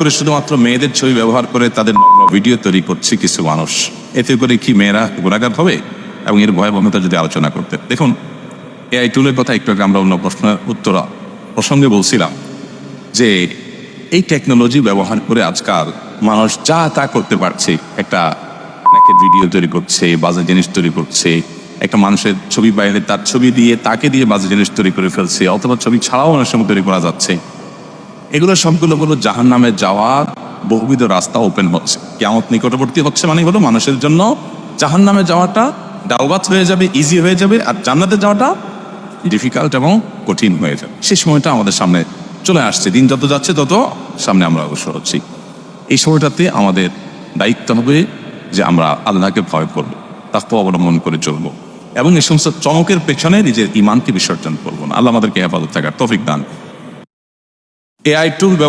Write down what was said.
করে শুধুমাত্র মেয়েদের ছবি ব্যবহার করে তাদের ভিডিও তৈরি করছে কিছু মানুষ। এতে করে কি মেয়েরা গুণাগার হবে? এবং এর ভয়াবহতা যদি আলোচনা করতে। দেখুন, এআই টুলের কথা একটু আগে আমরা অন্য প্রশ্নের উত্তর প্রসঙ্গে বলছিলাম যে এই টেকনোলজি ব্যবহার করে আজকাল মানুষ যা তা করতে পারছে, একটা ভিডিও তৈরি করছে, বাজে জিনিস তৈরি করছে, একটা মানুষের ছবি বাইরে তার ছবি দিয়ে তাকে দিয়ে বাজে জিনিস তৈরি করে ফেলছে, অথবা ছবি ছাড়াও অনেক সময় তৈরি করা যাচ্ছে। এগুলো সবগুলো হলো জাহান নামে যাওয়ার বহুবিধ রাস্তা ওপেন হচ্ছে। কেমন নিকটবর্তী হচ্ছে মানে হলো মানুষের জন্য জাহান নামে যাওয়াটা ডাউবাত হয়ে যাবে ইজি হয়ে যাবে আর জান্নাতে যাওয়াটা ডিফিকাল্ট এবং কঠিন হয়ে যাবে। সেই সময়টা আমাদের সামনে চলে আসছে, দিন যত যাচ্ছে তত সামনে আমরা অগ্রসর হচ্ছি। এই সময়টাতে আমাদের দায়িত্ব হবে যে আমরা আল্লাহকে ভয় করব, তাকে অবলম্বন করে চলবো এবং এই সমস্ত চমকের পেছনে নিজের ইমানকে বিসর্জন করব না। আল্লাহ আমাদেরকে হেফাজত থাকার তফিক দান এআই টুল